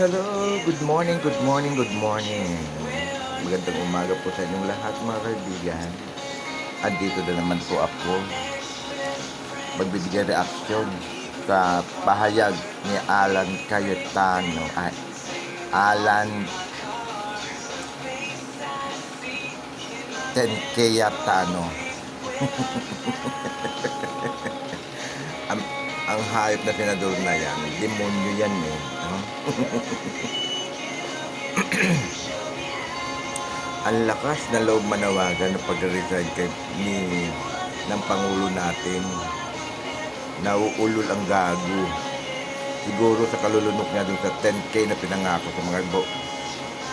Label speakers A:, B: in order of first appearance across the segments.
A: Hello, good morning, good morning, good morning. Magandang umaga po sa inyong lahat mga kaibigan. Andito na naman po ako. Magbibigay reaksyon sa pahayag ni Alan Cayetano. Ay, Alan Tenkeyatano. hayop na senador na yan, demonyo yan eh. no? ang lakas na loob manawagan ng pag-resign kay ni ng pangulo natin. Nauulol ang gago. Siguro sa kalulunok niya dun sa 10k na pinangako sa mga bo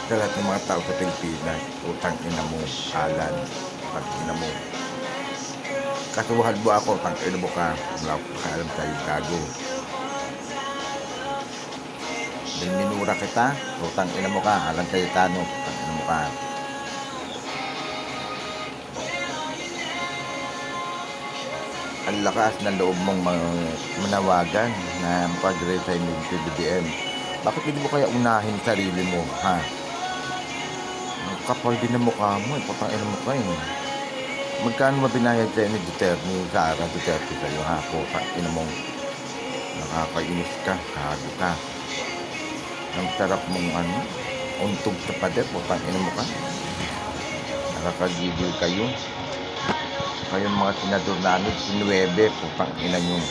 A: sa lahat ng mga tao sa Pilipinas. Utang ina mo, Alan. Utang ina mo. Kasuhan mo ako, utang ina mo ka. Wala ko pakaalam sa'yo, gago. Dahil minura kita, utang ina mo ka, Alan Cayetano, utang ina mo ka. ang lakas ng loob mong ma- manawagan na pag-resign ng PBBM. Bakit hindi mo kaya unahin sarili mo, ha? Ang kapal din ng mukha mo, ipatang ina mo kayo. Magkano ba binayad sa'yo ni Duterte, ni Sara Duterte sa'yo, ha? Putang ina mo. Nakakainis ka, kago ka. Ang sarap mong ano, untog sa pader, putang ina mo ka. Nakakagigil kayo kayong mga senador namin, si Nueve, putang ina nyo.